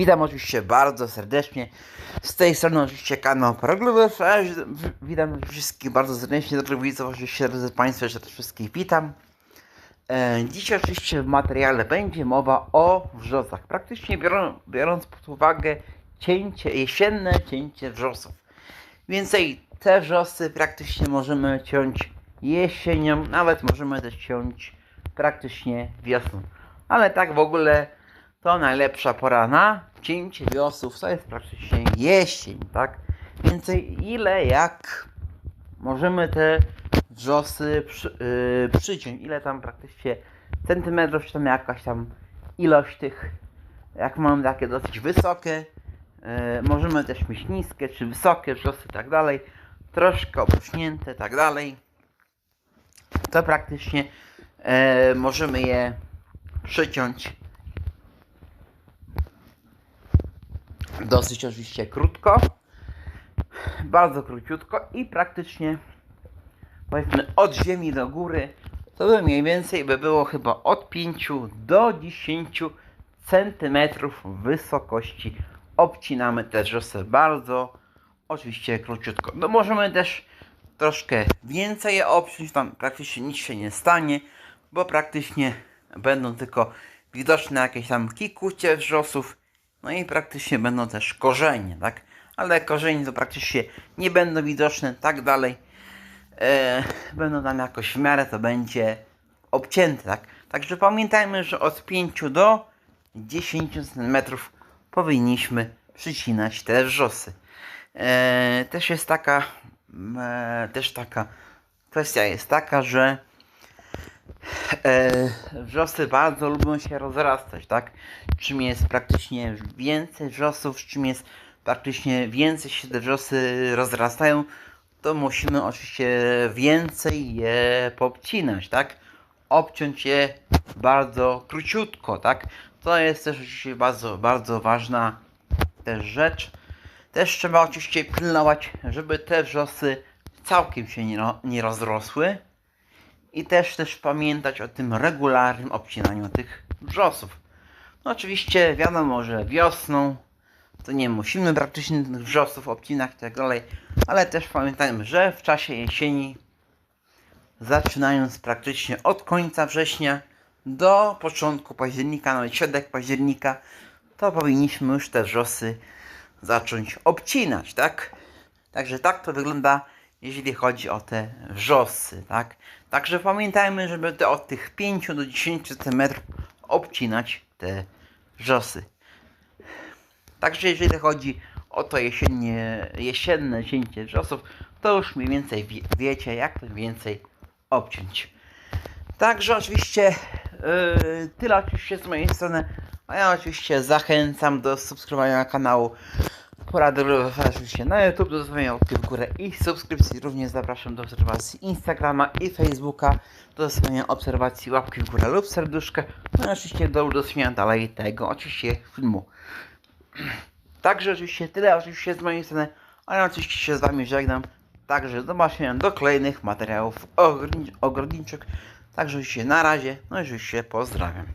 Witam oczywiście bardzo serdecznie. Z tej strony oczywiście kanał Paraglowy. Witam wszystkich bardzo serdecznie. Drodzy widzów, oczywiście drodzy Państwo, jeszcze też wszystkich witam. E, Dzisiaj oczywiście w materiale będzie mowa o wrzosach. Praktycznie biorą, biorąc pod uwagę cięcie, jesienne cięcie wrzosów. Więcej te wrzosy praktycznie możemy ciąć jesienią, nawet możemy też ciąć praktycznie wiosną. Ale tak w ogóle to najlepsza pora na cięcie wiosów to jest praktycznie jesień, tak? Więcej ile jak możemy te wrzosy przy, yy, przyciąć, ile tam praktycznie centymetrów, czy tam jakaś tam ilość tych, jak mamy takie dosyć wysokie, yy, możemy też mieć niskie, czy wysokie wrzosy i tak dalej, troszkę opuśnięte, tak dalej, to praktycznie yy, możemy je przyciąć. Dosyć oczywiście krótko, bardzo króciutko i praktycznie powiedzmy od ziemi do góry to by mniej więcej by było chyba od 5 do 10 centymetrów wysokości. Obcinamy te drzosy bardzo oczywiście króciutko. No możemy też troszkę więcej je obciąć, tam praktycznie nic się nie stanie, bo praktycznie będą tylko widoczne jakieś tam kikucie wrzosów, no i praktycznie będą też korzenie, tak? Ale korzenie to praktycznie nie będą widoczne, tak dalej. E, będą tam jakoś w miarę to będzie obcięte, tak? Także pamiętajmy, że od 5 do 10 cm powinniśmy przycinać te wrzosy. E, też jest taka, e, też taka kwestia jest taka, że e, wrzosy bardzo lubią się rozrastać, tak? Czym jest praktycznie więcej wrzosów, czym jest praktycznie więcej się te wrzosy rozrastają, to musimy oczywiście więcej je popcinać, tak? Obciąć je bardzo króciutko, tak? To jest też oczywiście bardzo, bardzo ważna też rzecz. Też trzeba oczywiście pilnować, żeby te wrzosy całkiem się nie, nie rozrosły. I też też pamiętać o tym regularnym obcinaniu tych wrzosów. No oczywiście wiadomo, że wiosną to nie musimy praktycznie tych wrzosów obcinać i tak ale też pamiętajmy, że w czasie jesieni, zaczynając praktycznie od końca września do początku października, nawet środek października, to powinniśmy już te wrzosy zacząć obcinać, tak? Także tak to wygląda, jeżeli chodzi o te wrzosy, tak? Także pamiętajmy, żeby te od tych 5 do 10 cm obcinać te wrzosy. Także jeżeli chodzi o to jesiennie, jesienne cięcie wrzosów, to już mniej więcej wie, wiecie, jak to mniej więcej obciąć. Także oczywiście yy, tyle oczywiście z mojej strony, a ja oczywiście zachęcam do subskrybowania kanału Porady oczywiście na YouTube, do zostawienia łapki w górę i subskrypcji. Również zapraszam do obserwacji Instagrama i Facebooka, do zostawienia obserwacji łapki w górę lub serduszka, no i oczywiście do udostępniania dalej tego oczywiście filmu. Także oczywiście tyle oczywiście z mojej strony, a ja oczywiście się z Wami żegnam. Także do zobaczenia do kolejnych materiałów ogrodni- ogrodniczych. Także oczywiście na razie, no i oczywiście pozdrawiam.